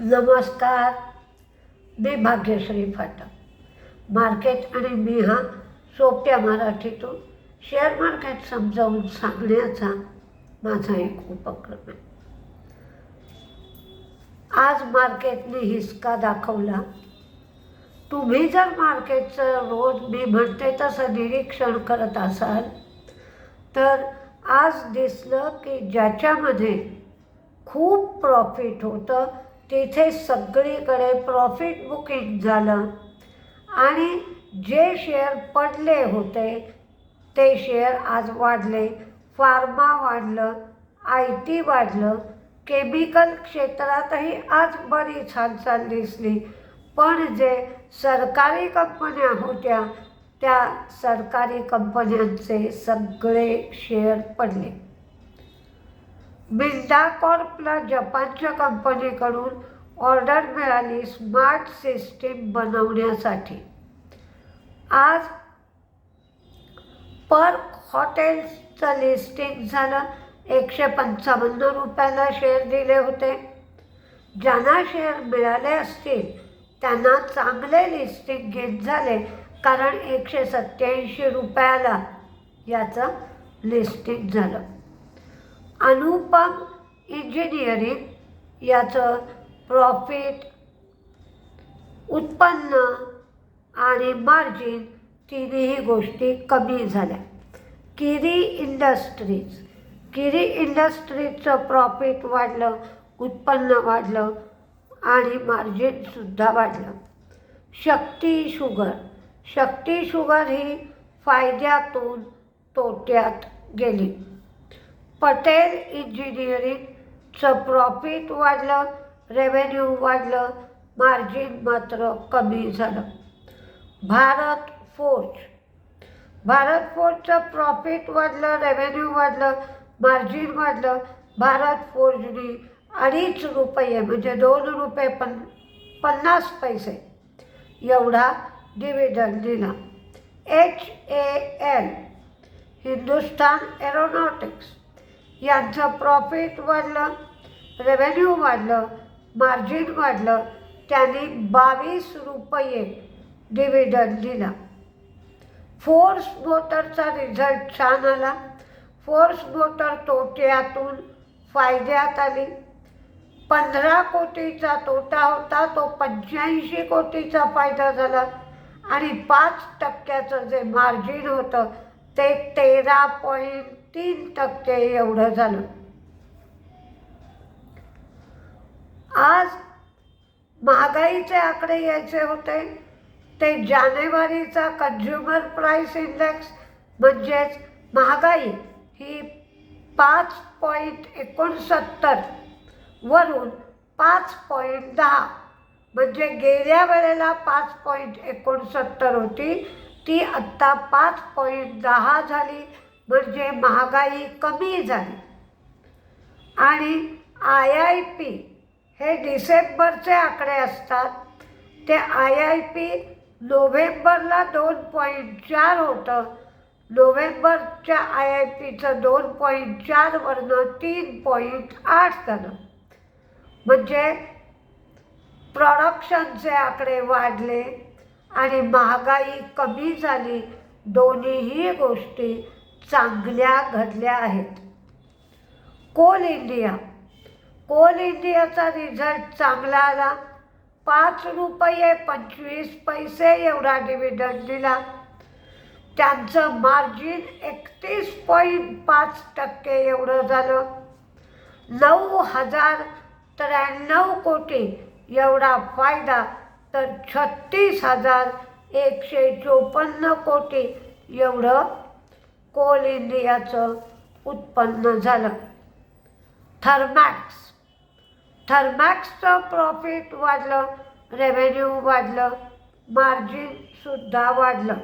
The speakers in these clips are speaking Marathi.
नमस्कार. मी भाग्यश्री फाटक मार्केट आणि मी हा सोप्या मराठीतून शेअर मार्केट समजावून सांगण्याचा माझा एक उपक्रम आहे. आज मार्केटने हिसका दाखवला. तुम्ही जर मार्केटचं रोज मी म्हणते तसं निरीक्षण करत असाल तर आज दिसलं की ज्याच्यामध्ये खूप प्रॉफिट होतं तिथे सगळीकडे प्रॉफिट बुकिंग झालं. आणि जे शेअर पडले होते ते शेअर आज वाढले. फार्मा वाढलं आय टी वाढलं. केमिकल क्षेत्रातही आज बरीच हालचाल दिसली. पण जे सरकारी कंपन्या होत्या त्या सरकारी कंपन्यांचे सगळे शेअर पडले. बिल्डा कॉर्पला जपानच्या कंपनीकडून ऑर्डर मिळाली स्मार्ट सिस्टीम बनवण्यासाठी. आज पर हॉटेल्सचं लिस्टिंग झालं. एकशे पंचावन्न रुपयाला शेअर दिले होते. ज्यांना शेअर मिळाले असतील त्यांना चांगले लिस्टिंग घेत झाले कारण एकशे सत्याऐंशी रुपयाला याचं लिस्टिंग झालं. अनुपम इंजिनिअरिंग याचं प्रॉफिट उत्पन्न आणि मार्जिन तिन्ही गोष्टी कमी झाल्या. किरी इंडस्ट्रीज किरी इंडस्ट्रीजचं प्रॉफिट वाढलं उत्पन्न वाढलं आणि मार्जिनसुद्धा वाढलं. शक्ती शुगर शक्ती शुगर ही फायद्यातून तोट्यात गेली. पटेल इंजिनिअरिंगचं प्रॉफिट वाढलं रेव्हेन्यू वाढलं मार्जिन मात्र कमी झालं. भारत फोर्ज भारत फोर्जचं प्रॉफिट वाढलं रेव्हेन्यू वाढलं मार्जिन वाढलं. भारत फोर्जनी अडीच रुपये म्हणजे दोन रुपये पन पन्नास पैसे एवढा डिव्हिडंड दिला. H A L Hindustan aeronautics यांचं प्रॉफिट वाढलं रेव्हेन्यू वाढलं मार्जिन वाढलं. त्यांनी बावीस रुपये डिव्हिडंड दिला. फोर्स मोटरचा रिझल्ट छान आला. फोर्स मोटर तोट्यातून फायद्यात आली. पंधरा कोटीचा तोटा होता तो पंच्याऐंशी कोटीचा फायदा झाला. आणि पाच टक्क्याचं जे मार्जिन होतं ते तेरा पॉईंट तीन टक्के एवढं झालं. आज महागाईचे आकडे यायचे होते. ते जानेवारीचा कन्झ्युमर प्राईस इंडेक्स म्हणजेच महागाई ही पाच पॉईंट एकोणसत्तर वरून पाच पॉईंट दहा म्हणजे गेल्या वेळेला पाच पॉईंट एकोणसत्तर होती. ती आत्ता पाच पॉईंट दहा झाली. म्हणजे महागाई कमी झाली. आणि आय आय पी हे डिसेंबरचे आकडे असतात. ते आय आय पी नोव्हेंबरला दोन पॉईंट चार होतं. नोव्हेंबरच्या आय आय पीचं दोन पॉईंट चारवरनं तीन पॉईंट आठ झालं. म्हणजे प्रॉडक्शनचे आकडे वाढले आणि महागाई कमी झाली. दोन्हीही गोष्टी चांगल्या घडल्या आहेत. Coal India. कोल इंडियाचा रिझल्ट चांगला आला. पाच रुपये पंचवीस पैसे एवढा डिव्हिडंड दिला. त्यांचं मार्जिन एकतीस पॉईंट पाच टक्के एवढं झालं. नऊ हजार त्र्याण्णव कोटी एवढा फायदा तर छत्तीस हजार एकशे चोपन्न कोटी एवढं कोल इंडियाचं उत्पन्न झालं. थर्मॅक्स. थर्मॅक्सचं प्रॉफिट वाढलं रेव्हेन्यू वाढलं मार्जिनसुद्धा वाढलं.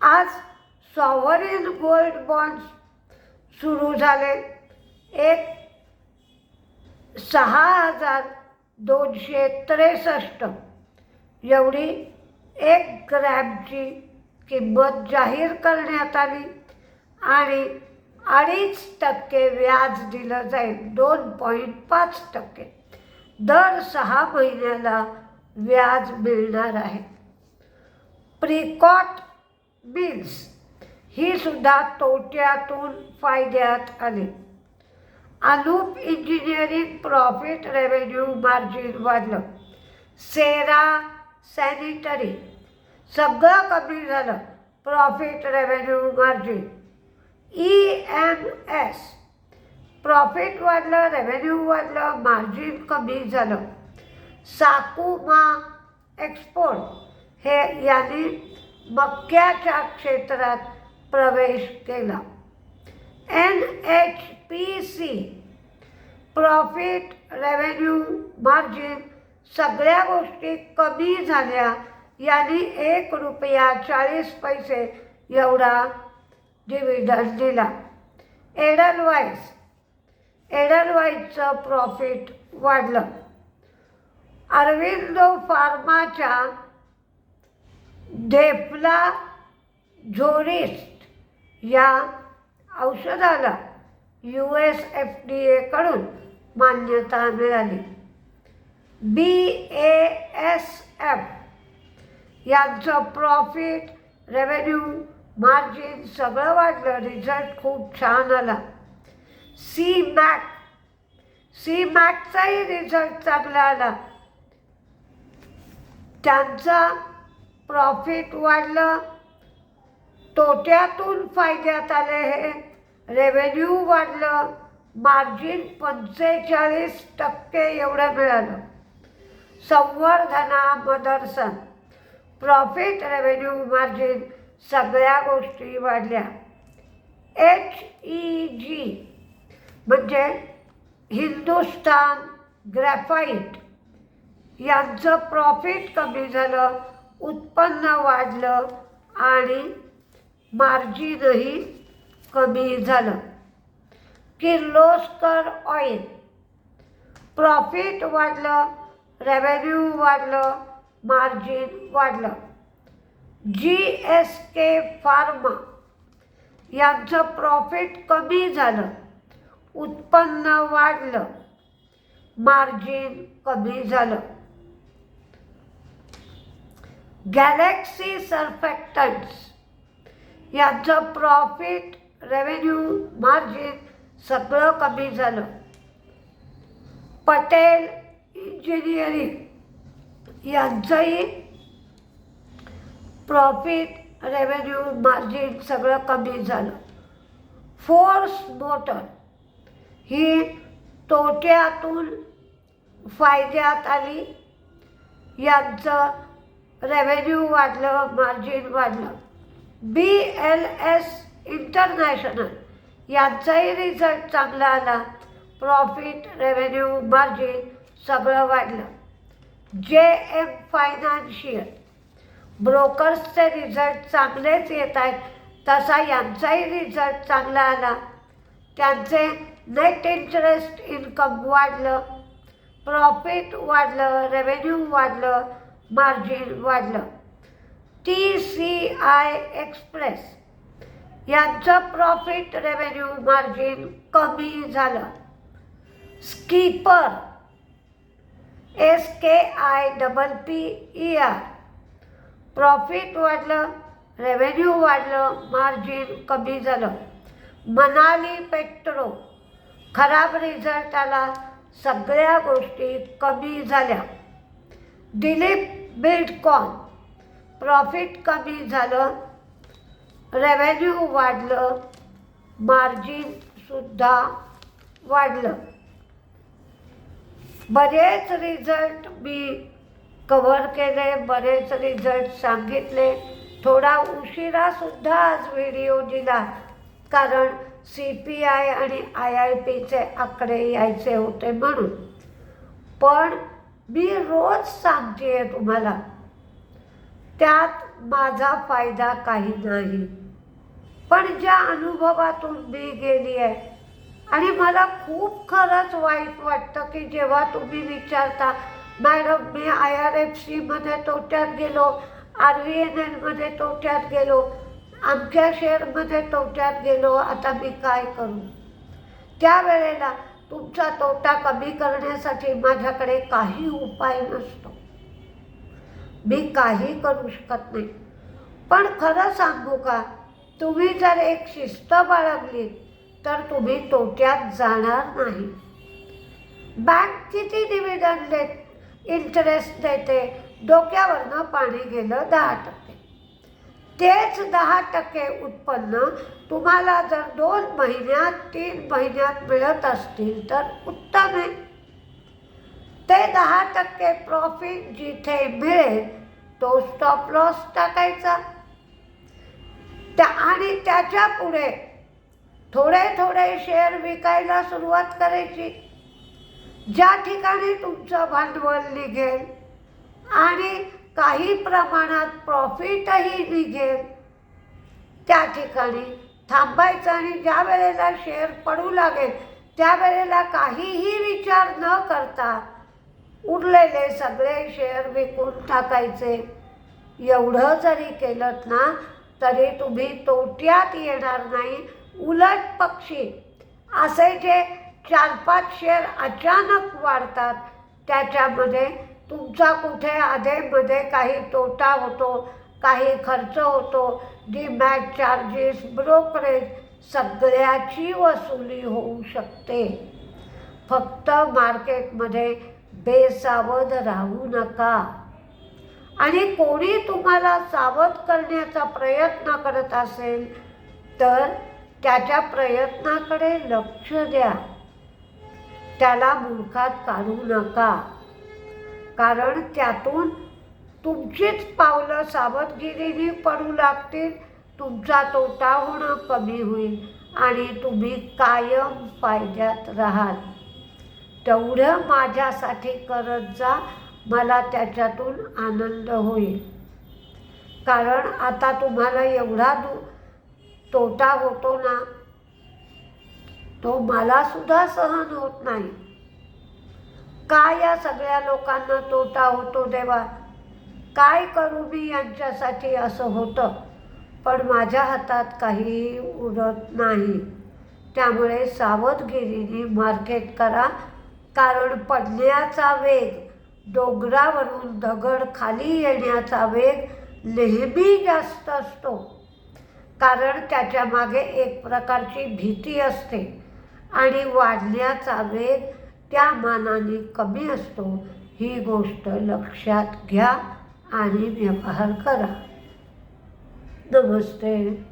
आज सॉवरिन गोल्ड बॉन्ड्स सुरू झाले. एक सहा हजार दोनशे त्रेसष्ट. एवढी एक ग्रॅमची किंमत जाहीर करण्यात आली आणि अडीच टक्के व्याज दिलं जाईल. दोन पॉईंट पाच टक्के. दर सहा महिन्याला व्याज मिळणार आहे. प्रिकॉट बिल्स ही सुद्धा तोट्यातून फायद्यात आली. Anup engineering profit revenue margin वाढलं. सेरा सॅनिटरी सगळं कमी झालं. Profit revenue margin E M S profit वाढलं रेव्हेन्यू वाढलं मार्जिन कमी झालं. साकुमा एक्सपोर्ट हे यांनी मक्याच्या क्षेत्रात प्रवेश केला. N H P C profit revenue margin सगळ्या गोष्टी कमी झाल्या. यांनी एक रुपया चाळीस पैसे एवढा डिव्हिडंड दिला. एडनवाईज एडलवाईजचं प्रॉफिट वाढलं. अरविंदो फार्माच्या ढेपला झोरिस्ट या औषधाला यू एस एफ डी एकडून मान्यता मिळाली. बी ए एस एफ यांचं प्रॉफिट रेव्हेन्यू मार्जिन सगळं वाढलं. रिझल्ट खूप छान आला. सी मॅक सी मॅकचाही रिझल्ट चांगला आला. त्यांचा प्रॉफिट वाढलं. तोट्यातून फायद्यात आले हे. रेव्हेन्यू वाढलं. मार्जिन पंचेचाळीस टक्के एवढं मिळालं. Samvardhana Motherson. Profit revenue margin सगळ्या गोष्टी वाढल्या. एच ई जी म्हणजे हिंदुस्तान ग्रॅफाईट यांचं प्रॉफिट कमी झालं उत्पन्न वाढलं आणि मार्जिनही कमी झालं. किर्लोस्कर ऑइल. प्रॉफिट वाढलं रेव्हेन्यू वाढलं मार्जिन वाढलं. जी एस के फार्मा यांचं प्रॉफिट कमी झालं. उत्पन्न वाढलं. मार्जिन कमी झालं. गॅलेक्सी सर्फॅक्टन्स यांचं प्रॉफिट रेव्हेन्यू मार्जिन सगळं कमी झालं. पटेल इंजिनिअरिंग यांचंही प्रॉफिट रेव्हेन्यू मार्जिन सगळं कमी झालं. फोर्स मोटर ही तोट्यातून फायद्यात आली. यांचं रेव्हेन्यू वाढलं मार्जिन वाढलं. बी एल एस इंटरनॅशनल यांचाही रिझल्ट चांगला आला. प्रॉफिट रेव्हेन्यू मार्जिन सगळं वाढलं. जे एम फायनान्शियल. ब्रोकर्सचे रिझल्ट चांगलेच येत आहेत तसा यांचाही रिझल्ट चांगला आला. त्यांचे नेट इंटरेस्ट इन्कम वाढलं प्रॉफिट वाढलं रेव्हेन्यू वाढलं मार्जिन वाढलं. टी सी आय एक्सप्रेस यांचं प्रॉफिट रेव्हेन्यू मार्जिन कमी झालं. Skipper S K I double P E R. Profit वाढलं रेव्हेन्यू वाढलं मार्जिन कमी झालं. मनाली पेट्रो खराब रिझल्ट आला सगळ्या गोष्टी कमी झाल्या. दिलीप बिल्डकॉन प्रॉफिट कमी झालं रेव्हेन्यू वाढलं मार्जिनसुद्धा वाढलं. बरेच रिझल्ट मी कव्हर केले बरेच रिझल्ट सांगितले. थोडा उशिरासुद्धा आज व्हिडिओ दिला. कारण सी पी आय आणि आय आय पीचे आकडे यायचे होते म्हणून. पण मी रोज सांगते आहे तुम्हाला त्यात माझा फायदा काही नाही. पण ज्या अनुभवातून मी गेली आहे आणि मला खूप खरंच वाईट वाटतं की जेव्हा तुम्ही विचारता मॅडम मी आय आर एफ सीमध्ये तोट्यात गेलो आर व्ही एन एलमध्ये तोट्यात गेलो आमच्या शेअरमध्ये तोट्यात गेलो आता मी काय करू? त्यावेळेला तुमचा तोटा कमी करण्यासाठी माझ्याकडे काही उपाय नसतो. मी काही करू शकत नाही. पण खरं सांगू का तुम्ही जर एक शिस्त बाळगली तर तुम्ही तोट्यात जाणार नाही. बँक किती डिव्हिडंड देत इंटरेस्ट देते. डोक्यावरनं पाणी गेलं दहा टक्के. तेच दहा टक्के उत्पन्न तुम्हाला जर दोन महिन्यात तीन महिन्यात मिळत असतील तर उत्तम आहे. ते दहा टक्के प्रॉफिट जिथे मिळेल तो स्टॉप लॉस टाकायचा. त्या आणि त्याच्या पुढे थोडे थोडे शेअर विकायला सुरुवात करायची. ज्या ठिकाणी तुमचं भांडवल निघेल आणि काही प्रमाणात प्रॉफिटही निघेल त्या ठिकाणी थांबायचं आणि ज्या वेळेला शेअर पडू लागेल त्यावेळेला काहीही विचार न करता उरलेले सगळे शेअर विकून टाकायचे. एवढं जरी केलं ना तरी तुम्ही तोट्यात येणार नाही. उलट पक्षी. असे जे चार पाच शेअर अचानक वाढतात त्याच्यामध्ये तुमचा कुठे आधेमध्ये काही तोटा होतो काही खर्च होतो डीमॅट चार्जेस ब्रोकरेज सगळ्याची वसुली होऊ शकते. फक्त मार्केटमध्ये बेसावध राहू नका. आणि कोणी तुम्हाला सावध करण्याचा प्रयत्न करत असेल तर त्याच्या प्रयत्नाकडे लक्ष द्या. त्याला मूर्खात काढू नका. कारण त्यातून तुमचीच पावलं सावधगिरीने पडू लागतील तुमचा तोटा होणं कमी होईल आणि तुम्ही कायम फायद्यात राहाल. तेवढं माझ्यासाठी करत जा मला त्याच्यातून आनंद होईल. कारण आता तुम्हाला एवढा दु तोटा होतो ना तो मला सुद्धा सहन होत नाही. का या सगळ्या लोकांना तोटा होतो देवा? काय करू मी यांच्यासाठी असं होतं? पण माझ्या हातात काही उरत नाही. त्यामुळे सावधगिरीने मार्केट करा कारण पडण्याचा वेग डोंगरावरून दगड खाली येण्याचा वेग नेहमी जास्त असतो. कारण त्याच्यामागे एक प्रकारची भीती असते आणि वाढण्याचा वेग त्या मानाने कमी असतो. ही गोष्ट लक्षात घ्या आणि व्यवहार करा. नमस्ते.